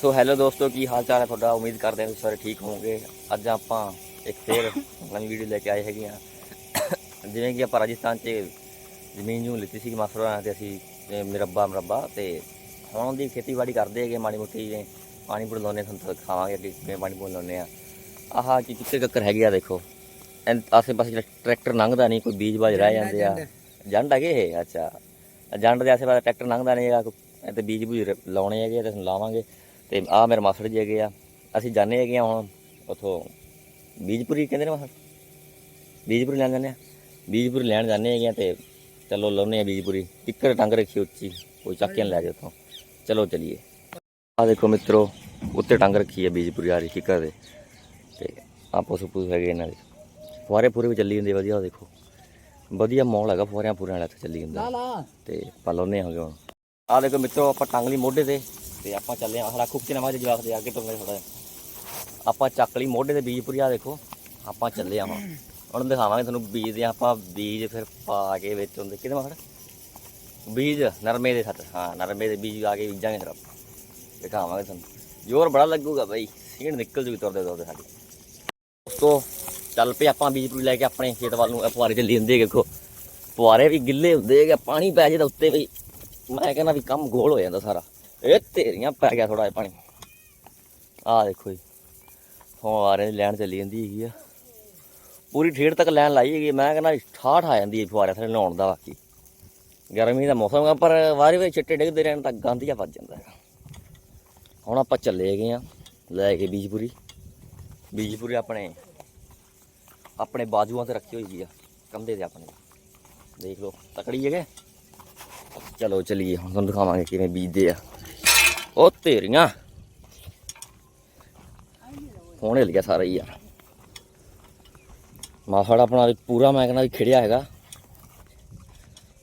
So hello ਦੋਸਤੋ ਕੀ ਹਾਲ ਚਾਲ ਹੈ ਤੁਹਾਡਾ ਉਮੀਦ ਕਰਦੇ ਹਾਂ ਤੁਸੀਂ ਸਾਰੇ ਠੀਕ ਹੋਵੋਗੇ ਅੱਜ ਆਪਾਂ ਇੱਕ ਫੇਰ ਨਵੀਂ ਵੀਡੀਓ ਲੈ ਕੇ ਆਏ ਹੈਗੇ ਆ ਜਿਵੇਂ ਕਿ ਆਪਾਂ ਰਾਜਸਥਾਨ 'ਚ ਜ਼ਮੀਨ ਜੂ ਲਿੱਤੀ ਸੀ ਮਾਸਟਰਾਂ ਤੇ ਅਸੀਂ ਇਹ ਮਰੱਬਾ ਮਰੱਬਾ ਤੇ ਹੁਣ ਉਹਦੀ ਖੇਤੀਬਾੜੀ ਕਰਦੇ ਹੈਗੇ ਮਾੜੀ ਮੋਟੀ ਜਿਵੇਂ ਪਾਣੀ ਪੂਣੀ ਲਾਉਂਦੇ ਤੁਹਾਨੂੰ ਤਾਂ ਦਿਖਾਵਾਂਗੇ ਅੱਗੇ ਕਿਵੇਂ ਪਾਣੀ ਪੂਣੀ ਲਾਉਂਦੇ ਆ ਆਹ ਕੀ ਕਿੱਕਰ ਕੱਕਰ ਹੈਗੇ ਆ ਦੇਖੋ ਐਨ ਆਸੇ ਪਾਸੇ ਜਿਹੜਾ ਟਰੈਕਟਰ ਲੰਘਦਾ ਨਹੀਂ ਕੋਈ ਬੀਜ ਬਾਜ ਰਹਿ ਜਾਂਦੇ ਆ ਜੰਡ ਹੈਗੇ ਇਹ ਅੱਛਾ ਜੰਡ ਦੇ ਆਸੇ ਪਾਸੇ ਟਰੈਕਟਰ ਲੰਘਦਾ ਨਹੀਂ ਹੈਗਾ ਕੋਈ- ਤੇ ਬੀਜ ਬੂਜ ਲਾਉਣੇ ਹੈਗੇ ਆ ਤੇ ਲਾਵਾਂਗੇ ਤੇ ਆ ਮੇਰੇ ਮਾਸੜ ਜੀ ਹੈਗੇ ਆ। ਅਸੀਂ ਜਾਣੇ ਹੈਗੇ ਆ ਹੁਣ ਉਥੋਂ ਬੀਜਪੁਰੀ ਕਹਿੰਦੇ ਨੇ ਮਾਸੜ? ਬੀਜਪੁਰੀ ਲੈਣ ਜਾਂਦੇ ਆ। ਬੀਜਪੁਰੀ ਲੈਣ ਜਾਂਦੇ ਹੈਗੇ ਆ ਤੇ ਚਲੋ ਲਾਉਨੇ ਆ ਬੀਜਪੁਰੀ। ਟਿੱਕਰ ਟੰਗ ਰੱਖੀ ਉੱਚੀ ਕੋਈ ਚੱਕ ਕੇ ਲੈ ਜਾ ਉਥੋਂ। ਚਲੋ ਚਲੀਏ। ਆ ਦੇਖੋ ਮਿੱਤਰੋ ਉੱਤੇ ਟੰਗ ਰੱਖੀ ਹੈ ਬੀਜਪੁਰੀ ਆ ਰਹੀ ਟਿੱਕਰ ਦੇ। ਤੇ ਆਪੋ ਸੁਪੂ ਹੈਗੇ ਇਹਨਾਂ ਦੇ। ਫੁਆਰੇ ਪੂਰੇ ਵੀ ਚੱਲੀ ਜਾਂਦੇ ਵਧੀਆ ਦੇਖੋ। ਵਧੀਆ ਮੌਲ ਹੈਗਾ ਫੁਆਰਿਆਂ ਪੂਰਿਆਂ ਵਾਲਾ ਇੱਥੇ ਚੱਲੀ ਜਾਂਦਾ। ਤੇ ਪਾ ਲਾਉਂਦੇ ਹਾਂਗੇ ਹੁਣ। ਆ ਦੇਖੋ ਮਿੱਤਰੋ ਆਪਾਂ ਟੰਗ ਲਈ ਮੋਢੇ ਤੇ। ਤੇ ਆਪਾਂ ਚੱਲੇ ਆ ਹਰਾ ਖੁੱਕੇ ਨਵਾਂ ਜਵਾਕ ਦੇ ਅੱਗੇ ਤੋਂ ਥੋੜਾ ਆਪਾਂ ਚੱਕ ਲਈ ਮੋਢੇ ਤੇ ਬੀਜਪੁਰੀ ਆ ਦੇਖੋ, ਆਪਾਂ ਚੱਲੇ ਆ ਹੁਣ। ਹੁਣ ਦਿਖਾਵਾਂਗੇ ਤੁਹਾਨੂੰ ਬੀਜ ਦੇ, ਆਪਾਂ ਬੀਜ ਫਿਰ ਪਾ ਕੇ ਵਿੱਚ ਹੁੰਦੇ, ਕਿਹਦੇ ਮਖੜ ਬੀਜ ਨਰਮੇ ਦੇ ਸੱਤ ਹਾਂ, ਨਰਮੇ ਦੇ ਬੀਜ ਆ ਕੇ ਬੀਜਾਂਗੇ ਫਿਰ ਆਪਾਂ। ਦਿਖਾਵਾਂਗੇ ਤੁਹਾਨੂੰ। ਜ਼ੋਰ ਬੜਾ ਲੱਗੂਗਾ ਬਈ, ਸੀਣ ਨਿਕਲ ਜੂਗੀ ਤੁਰਦੇ ਤੁਰਦੇ ਸਾਡੀ। ਦੋਸਤੋ, ਚੱਲ ਪਏ ਆਪਾਂ ਬੀਜ ਬੀਜਪੁਰੀ ਲੈ ਕੇ ਆਪਣੇ ਖੇਤ ਵੱਲ ਨੂੰ ਪੁਆਰੇ ਚੱਲੀ ਜਾਂਦੇ ਦੇਖੋ। ਪੁਆਰੇ ਵੀ ਗਿੱਲੇ ਹੁੰਦੇ ਹੈਗੇ ਪਾਣੀ ਪੈ ਜੇ ਤਾਂ ਉੱਤੇ ਵੀ। ਮੈਂ ਕਹਿੰਦਾ ਵੀ ਕੰਮ ਗੋਲ ਹੋ ਜਾਂਦਾ ਸਾਰਾ। ਇਹ ਤੇਰੀਆਂ ਪੈ ਗਿਆ ਥੋੜਾ ਜਿਹਾ ਪਾਣੀ। ਆਹ ਦੇਖੋ ਜੀ ਹੁਣ ਫੁਆਰੇ ਦੀ ਲੈਣ ਚੱਲੀ ਜਾਂਦੀ ਹੈਗੀ ਆ। ਪੂਰੀ ਠੇੜ ਤੱਕ ਲੈਣ ਲਾਈ ਹੈਗੀ ਮੈਂ ਕਹਿੰਦਾ ਠਾਠ ਆ ਜਾਂਦੀ ਹੈ ਫੁਆਰੇ ਥੱਲੇ ਨਹਾਉਣ ਦਾ ਬਾਕੀ। ਗਰਮੀ ਦਾ ਮੌਸਮ ਆ, ਪਰ ਵਾਰੀ ਵਾਰੀ ਛਿੱਟੇ ਡਿੱਗਦੇ ਰਹਿਣ ਤਾਂ ਗੰਦ ਜਿਹਾ ਵੱਜ ਜਾਂਦਾ ਹੈਗਾ। ਹੁਣ ਆਪਾਂ ਚੱਲੇ ਗਏ ਆ, ਲੈ ਕੇ ਬੀਜਪੁਰੀ। ਬੀਜਪੁਰੀ ਆਪਣੇ ਆਪਣੇ ਬਾਜੂਆਂ ਤੇ ਰੱਖੀ ਹੋਈ ਆ, ਕੰਧੇ ਤੇ ਆਪਣੇ। ਦੇਖ ਲਓ, ਤਕੜੀ ਹੈਗੇ। ਚਲੋ ਚਲੀਏ, ਹੁਣ ਤੁਹਾਨੂੰ ਦਿਖਾਵਾਂਗੇ ਕਿਵੇਂ ਬੀਜਦੇ ਆ। ਉਹ ਤੇਰੀਆਂ। ਹੁਣ ਹਿਲ ਗਿਆ ਸਾਰਾ ਹੀ ਯਾਰ। ਮਾਫੜ ਆਪਣਾ ਪੂਰਾ ਮੈਂ ਕਹਿੰਦਾ ਖਿੜਿਆ ਹੈਗਾ।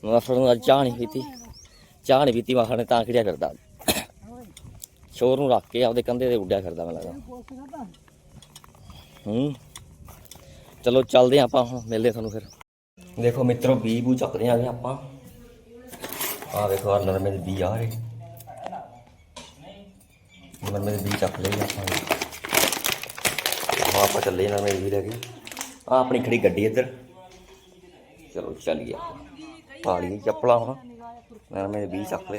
ਮਾਫੜ ਨੂੰ ਅੱਜ ਚਾਹ ਨਹੀਂ ਪੀਤੀ। ਚਾਹ ਨਹੀਂ ਪੀਤੀ, ਮਾਫੜ ਨੇ ਤਾਂ ਖਿੜਿਆ ਫਿਰਦਾ। ਸ਼ੋਰ ਨੂੰ ਰੱਖ ਕੇ ਆਪਦੇ ਕੰਧੇ ਤੇ ਉੱਡਿਆ ਫਿਰਦਾ ਮੈਨੂੰ ਲੱਗਦਾ। ਹੂੰ। ਚਲੋ ਚੱਲਦੇ ਹਾਂ ਆਪਾਂ ਹੁਣ, ਮਿਲਦੇ ਤੁਹਾਨੂੰ ਫਿਰ। ਦੇਖੋ ਮਿੱਤਰੋ ਬੀ ਬੂ ਚੱਕਦੇ ਆਗੇ ਆਪਾਂ। ਆ ਦੇਖੋ ਆ ਨਰਮੇ ਬੀ ਆ ਰਹੇ। ਨਰਮੇ ਦੇ ਵੀ ਚੱਕ ਲਏ ਆਪਾਂ ਹੁਣ ਆਪਾਂ ਚੱਲੇ ਨਰਮੇ ਦੇ ਵੀ ਲੈ ਕੇ ਆ ਆਪਣੀ ਖੜੀ ਗੱਡੀ ਇੱਧਰ। ਚਲੋ, ਚੱਲੀਏ ਪਾਲੀ ਚੱਪਲਾਂ ਹੁਣ। ਨਰਮੇ ਦੇ ਵੀ ਚੱਕ ਲਏ।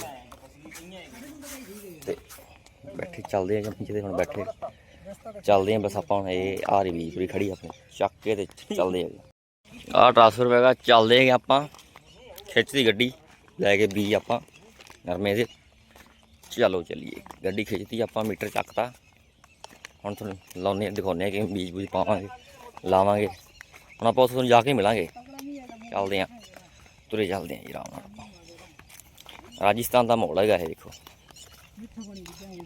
ਤੇ ਬੈਠੇ, ਚੱਲਦੇ ਆ ਜੰਮੀ ਜਿਹਦੇ ਹੁਣ ਬੈਠੇ। ਚੱਲਦੇ ਆ ਬਸ ਆਪਾਂ ਹੁਣ ਇਹ ਆ ਰਹੀ ਬੀਜ ਪੂਰੀ ਖੜੀ ਆਪਣੀ। ਚੱਕ ਕੇ ਤੇ ਚੱਲਦੇ ਆ ਆ ਟ੍ਰਾਂਸਫਰ ਵੈਗਾ ਚੱਲਦੇ ਆ ਆਪਾਂ। ਖਿੱਚਦੀ ਗੱਡੀ, ਲੈ ਕੇ ਬੀਜ ਆਪਾਂ। ਨਰਮੇ ਦੇ। ਚਲੋ ਚੱਲੀਏ। ਗੱਡੀ ਖਿੱਚਤੀ, ਆਪਾਂ ਮੀਟਰ ਚੱਕਤਾ। ਹੁਣ ਤੁਹਾਨੂੰ ਲਾਉਨੇ ਆ ਦਿਖਾਉਨੇ ਆ ਕਿ ਬੀਜ ਬੂਜ ਪਾਵਾਂਗੇ, ਲਾਵਾਂਗੇ। ਹੁਣ ਆਪਾਂ ਉੱਥੇ ਤੁਹਾਨੂੰ ਜਾ ਕੇ ਮਿਲਾਂਗੇ। ਚੱਲਦੇ ਆ ਤੁਰੇ ਚੱਲਦੇ ਆ ਜੀ, ਆਰਾਮ ਨਾਲ ਆਪਾਂ। ਰਾਜਸਥਾਨ ਦਾ ਮਾਹੌਲ ਹੈਗਾ ਇਹ, ਦੇਖੋ।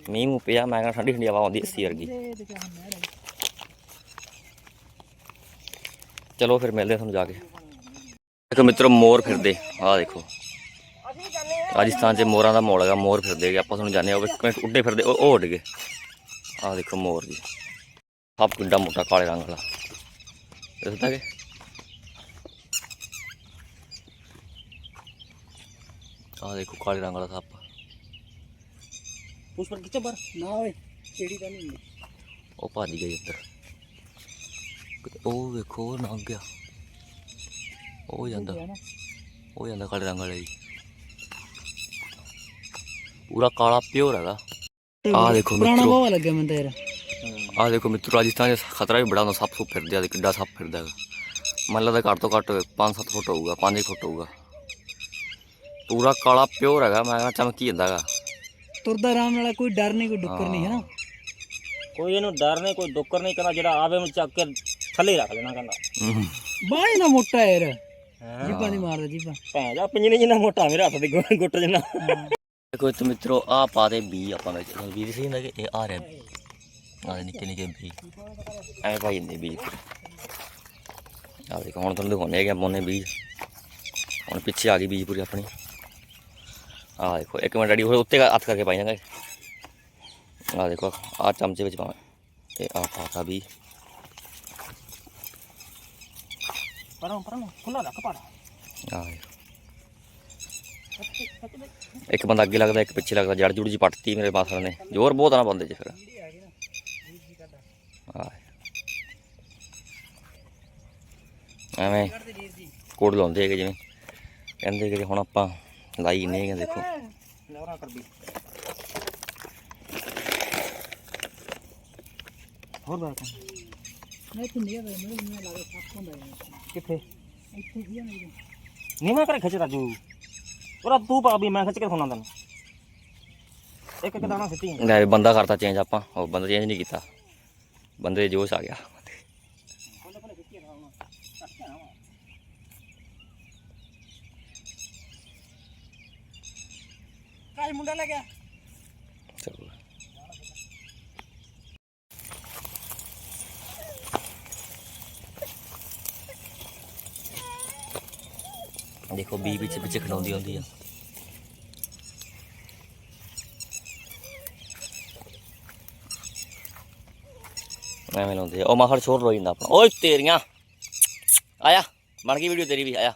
ਮੀਂਹ ਮੂੰਹ ਪਿਆ, ਮੈਂ ਕਹਿੰਦਾ ਠੰਡੀ ਠੰਡੀ ਹਵਾ ਆਉਂਦੀ ਏਸੀ ਵਰਗੀ। ਚਲੋ ਫਿਰ ਮਿਲਦੇ ਆ ਤੁਹਾਨੂੰ ਜਾ ਕੇ। ਦੇਖੋ ਮਿੱਤਰੋ ਮੋਰ ਫਿਰਦੇ, ਆਹ ਦੇਖੋ। ਰਾਜਸਥਾਨ 'ਚ ਮੋਰਾਂ ਦਾ ਮਾਹੌਲ ਹੈਗਾ ਮੋਰ ਫਿਰਦੇ ਹੈਗੇ ਆਪਾਂ ਤੁਹਾਨੂੰ ਉਹ ਕਿਵੇਂ ਉੱਡੇ ਫਿਰਦੇ ਉਹ ਉੱਡ ਗਏ। ਆਹ ਦੇਖੋ ਮੋਰ ਜੀ। ਸੱਪ ਕਿੱਡਾ ਮੋਟਾ ਕਾਲੇ ਰੰਗ ਵਾਲਾ। ਦਿਸਦਾ ਕਿ ਆਹ ਦੇਖੋ ਕਾਲੇ ਰੰਗ ਵਾਲਾ ਸੱਪ ਉਸ ਪਰ ਕਿੱਥੇ ਬਰ ਨਾ ਓਏ ਕਿਹੜੀ ਤਾਂ ਨਹੀਂ ਉਹ ਭੱਜ ਗਈ ਇੱਧਰ। ਉਹ ਵੇਖੋ ਲੰਘ ਗਿਆ। ਉਹ ਜਾਂਦਾ। ਉਹ ਜਾਂਦਾ ਕਾਲੇ ਰੰਗ ਵਾਲਾ ਜੀ। ਪੂਰਾ ਕਾਲਾ ਪਿਓਰ ਹੈਗਾ। ਆਹ ਦੇਖੋ ਪੁਰਾਣਾ ਮਿੱਤਰੋ। ਬਹੁਤ ਲੱਗਿਆ ਮੈਨੂੰ ਤਾਂ ਯਾਰ। ਆਹ ਦੇਖੋ ਮਿੱਤਰੋ ਰਾਜਸਥਾਨ 'ਚ ਖਤਰਾ ਵੀ ਬੜਾ ਹੁੰਦਾ ਸੱਪ ਸੁੱਪ ਫਿਰਦੇ ਆ ਕਿੱਡਾ ਸੱਪ ਫਿਰਦਾ ਹੈਗਾ। ਮੈਨੂੰ ਲੱਗਦਾ ਘੱਟ ਤੋਂ ਘੱਟ 5-7 ਫੁੱਟ ਹੋਊਗਾ 5 ਫੁੱਟ ਹੋਊਗਾ। ਪੂਰਾ ਕਾਲਾ ਪਿਓਰ ਹੈਗਾ ਮੈਂ ਕਹਿੰਦਾ ਚਮਕੀ ਜਾਂਦਾ ਹੈਗਾ। ਤੁਰਦਾ ਆਰਾਮ ਨਾਲ ਕੋਈ ਡਰ ਨਹੀਂ ਕੋਈ ਡੁੱਕਰ ਨਹੀਂ ਹੈ। ਨਾ ਕੋਈ ਇਹਨੂੰ ਡਰ ਨਹੀਂ ਕੋਈ ਡੁੱਕਰ ਨਹੀਂ ਕਹਿੰਦਾ ਜਿਹੜਾ ਆਵੇ ਉਹਨੂੰ ਚੱਕ ਕੇ ਥੱਲੇ ਰੱਖ ਦੇਣਾ ਕਹਿੰਦਾ। ਹਮ। ਨਾ ਮੋਟਾ ਯਾਰ। ਜੀਪਾਂ ਨਹੀਂ ਮਾਰਦਾ ਜੀਪਾਂ ਭੈਣ ਜਾ ਪਿੰਜਣੀ ਜਿੰਨਾ ਮੋਟਾ ਮੇਰੇ ਹੱਥ ਦੇ ਗੁ- ਗੁੱਟ ਜਿੰਨਾ। ਦੇਖੋ ਇੱਥੇ ਮਿੱਤਰੋ ਆ ਪਾ ਦੇ ਬੀ ਆਪਾਂ ਵਿੱਚ ਵੀਰ ਸੀ ਨਾ ਕਿ ਇਹ ਆ ਰਿਹਾ ਬੀ? ਆ ਨਿੱਕੇ ਨਿੱਕੇ ਬੀ। ਐ ਭਾਈ ਨੇ ਬੀ। ਆ ਦੇਖੋ ਹੁਣ ਤੁਹਾਨੂੰ ਦਿਖਾਉਣੇ ਹੈਗੇ ਆਪਾਂ ਉਹਨੇ ਬੀਜ ਹੁਣ ਪਿੱਛੇ ਆ ਗਈ ਬੀਜ ਪੂਰੀ ਆਪਣੀ। ਆ ਦੇਖੋ ਇੱਕ ਮਿੰਟ ਰੈਡੀ ਹੋਏ ਉੱਤੇ ਹੱਥ ਕਰਕੇ ਪਾਈ ਜਾਂਗੇ ਆ ਦੇਖੋ ਆ ਚਮਚੇ ਵਿੱਚ ਪਾਵਾਂ। ਤੇ ਆ ਪਾਤਾ ਵੀ ਪਰਾਂ ਪਰਾਂ ਖੁੱਲਾ ਰੱਖ ਪਾੜਾ ਆ ਦੇਖੋ। ਇੱਕ ਬੰਦਾ ਅੱਗੇ ਲੱਗਦਾ ਇੱਕ ਪਿੱਛੇ ਲੱਗਦਾ ਜੜ ਜੁੜ ਜੀ ਪੱਟਤੀ ਮੇਰੇ ਮਾਸੜ ਨੇ। ਜ਼ੋਰ ਬਹੁਤ ਆ ਨਾ ਬੰਦੇ 'ਚ ਫਿਰ। ਐਵੇਂ ਕੋਡ ਲਾਉਂਦੇ ਹੈਗੇ ਜਿਵੇਂ। ਕਹਿੰਦੇ ਕਿ ਹੁਣ ਆਪਾਂ ਲਾਈ ਨਹੀਂ ਹੈਗੇ ਦੇਖੋ। ਨਵਰਾ ਕਰ। ਦੀ ਹੋਰ ਬਾਤ ਨਹੀਂ ਆ ਮੈਨੂੰ ਮੈਨੂੰ ਲੱਗਦਾ ਸੱਪ ਹੁੰਦਾ ਹੈ। ਕਿੱਥੇ? ਇੱਥੇ ਕੀ ਆ ਨਹੀਂ ਨਹੀਂ ਮੈਂ ਕਰ ਖਿੱਚ ਰਾਜੂ। ਉਹਦਾ ਤੂੰ ਪਾ ਵੀ ਮੈਂ ਖਿੱਚ ਕੇ ਖੁਣਾ ਤੈਨੂੰ। ਇੱਕ ਇੱਕ ਦਾਣਾ ਸਿੱਟੀ ਲੈ ਵੀ ਬੰਦਾ ਕਰਤਾ ਚੇਂਜ ਆਪਾਂ ਉਹ ਬੰਦਾ ਚੇਂਜ ਨਹੀਂ ਕੀਤਾ। ਬੰਦੇ ਦੇ ਜੋਸ਼ ਆ ਗਿਆ। ਕਾਜ ਮੁੰਡਾ ਲੈ ਗਿਆ? ਚਲੋ। ਦੇਖੋ ਬੀ ਵਿੱਚ ਵਿੱਚ ਖਿਲਾਉਂਦੀ ਹੁੰਦੀ ਆ। ਐਵੇਂ ਲਾਉਂਦੇ ਆ। ਉਹ ਮਾਹਰ ਛੋਰ ਰੋਈ ਜਾਂਦਾ ਆਪਣਾ। ਓਏ ਤੇਰੀਆਂ! ਆਇਆ, ਬਣ ਗਈ ਵੀਡੀਓ ਤੇਰੀ ਵੀ, ਆਇਆ।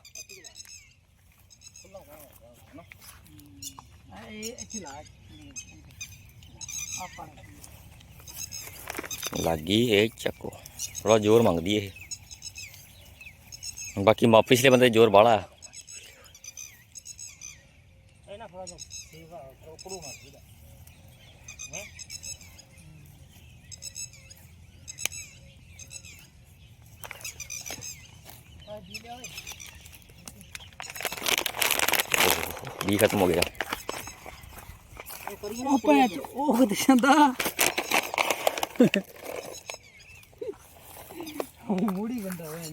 ਇਹ ਲੱਗੀ ਇਹ ਚੱਕੋ। ਥੋੜਾ ਜ਼ੋਰ ਮੰਗਦੀ ਇਹ। ਬਾਕੀ ਪਿਛਲੇ ਬੰਦੇ ਜ਼ੋਰ ਬਾਹਲਾ ਆ ਇਹ ਨਾ ਥੋੜਾ ਜਿਹਾ ਸੇਵਾ ਉਪੜੂ ਮਾਰ ਦੀਦਾ ਵੀ ਖਤਮ ਹੋ ਗਿਆ ਉਹ ਭੈਣ ਚ ਉਹ ਕਿੱਥੇ ਜਾਂਦਾ ਉਹ ਮੂੜੀ ਬੰਦਾ ਹੋਇਆ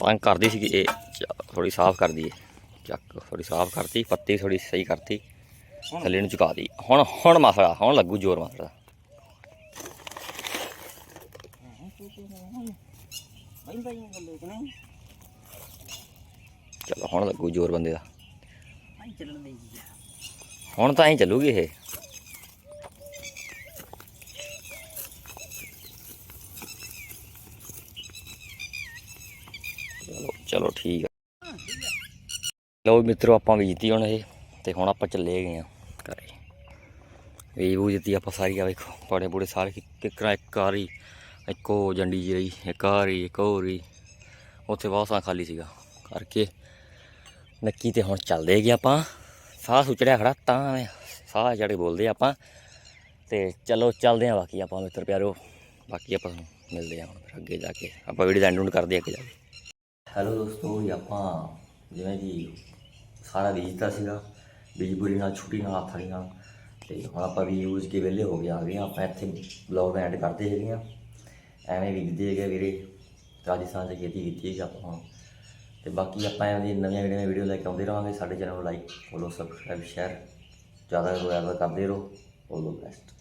ਤੰਗ ਕਰਦੀ ਸੀਗੀ, ਇਹ ਥੋੜੀ ਸਾਫ਼ ਕਰਦੀ ਏ। ਚੱਕ ਥੋੜੀ ਸਾਫ਼ ਕਰਤੀ, ਪੱਤੀ ਥੋੜੀ ਸਹੀ ਕਰਤੀ, ਥੱਲੇ ਨੂੰ ਝੁਕਾ ਦੀ ਹੁਣ ਹੁਣ ਮਸਲਾ, ਹੁਣ ਲੱਗੂ ਜ਼ੋਰ ਮਸਲਾ। ਬੈਂਦਾ ਚਲੋ, ਹੁਣ ਲੱਗੂ ਜ਼ੋਰ ਬੰਦੇ ਦਾ। ਹੁਣ ਤਾਂ ਐਂ ਚੱਲੂਗੀ ਇਹ ਚਲੋ ਚਲੋ ਠੀਕ ਆ। ਲਓ ਮਿੱਤਰੋ, ਆਪਾਂ ਵੀ ਜਿੱਤੀ ਹੁਣ ਇਹ, ਤੇ ਹੁਣ ਆਪਾਂ ਚੱਲੇ ਗਏ ਆ ਘਰੇ। ਇਹ ਉਹ ਜਿੱਤੀ ਆਪਾਂ ਸਾਰੀ ਆ, ਵੇਖੋ ਬੜੇ ਪੂੜੇ ਸਾਰੇ ਕਿਕਰਾਂ ਇੱਕ ਵਾਰੀ ਇੱਕੋ ਜੰਡੀ ਜਿਹੀ ਰਹੀ, ਇੱਕ ਵਾਰੀ ਇੱਕ ਹੋਰ ਹੀ ਉੱਥੇ ਬਹੁਤ ਸਾਂ ਖਾਲੀ ਸੀਗਾ, ਕਰਕੇ ਨੱਕੀ ਤੇ ਹੁਣ ਚੱਲਦੇ ਗਏ ਆਪਾਂ। ਸਾਹ ਸੁਚੜਿਆ ਖੜਾ, ਤਾਂ ਐਵੇਂ ਸਾਹ ਚੜੇ ਬੋਲਦੇ ਆਪਾਂ। ਤੇ ਚਲੋ, ਚੱਲਦੇ ਆਂ ਬਾਕੀ ਆਪਾਂ ਮਿੱਤਰ ਪਿਆਰੋ। ਬਾਕੀ ਆਪਾਂ ਮਿਲਦੇ ਆਂ ਹੁਣ ਫਿਰ ਅੱਗੇ ਜਾ ਕੇ। ਆਪਾਂ ਵੀਡੀਓ ਦਾ ਐਂਡ ਉਂਡ ਕਰਦੇ ਆਂ ਅੱਗੇ ਜਾ ਕੇ। ਹੈਲੋ ਦੋਸਤੋ, ਜੀ ਆਪਾਂ ਜਿਵੇਂ ਕਿ ਸਾਰਾ ਬੀਜਤਾ ਸੀਗਾ। ਬੀਜ ਬੁਰੀ ਨਾਲ ਛੁੱਟੀ ਨਾਲ ਹੱਥ ਵਾਲੀ ਨਾਲ ਤੇ ਹੁਣ ਆਪਾਂ ਵੀ ਯੂਜ਼ ਕੇ ਵਿਹਲੇ ਹੋ ਗਏ ਆ ਗਏ ਆਪਾਂ ਇੱਥੇ ਬਲੌਗ ਐਂਡ ਕਰਦੇ ਹੈਗੇ ਆ। ਐਵੇਂ ਵਿਕਦੇ ਹੈਗੇ ਵੀਰੇ। ਰਾਜਸਥਾਨ 'ਚ ਖੇਤੀ ਕੀਤੀ ਹੈ ਆਪਾਂ ਹੁਣ। ਤੇ ਬਾਕੀ ਆਪਾਂ ਐਵੇਂ ਨਵੀਆਂ ਨਵੀਆਂ ਵੀਡੀਓ ਲੈ ਕੇ ਆਉਂਦੇ ਰਹਾਂਗੇ। ਸਾਡੇ ਚੈਨਲ ਨੂੰ ਲਾਈਕ ਫੋਲੋ ਸਬਸਕ੍ਰਾਈਬ ਸ਼ੇਅਰ ਜ਼ਿਆਦਾ ਤੋਂ ਜ਼ਿਆਦਾ ਕਰਦੇ ਰਹੋ। ਆਲ ਦ ਬੈਸਟ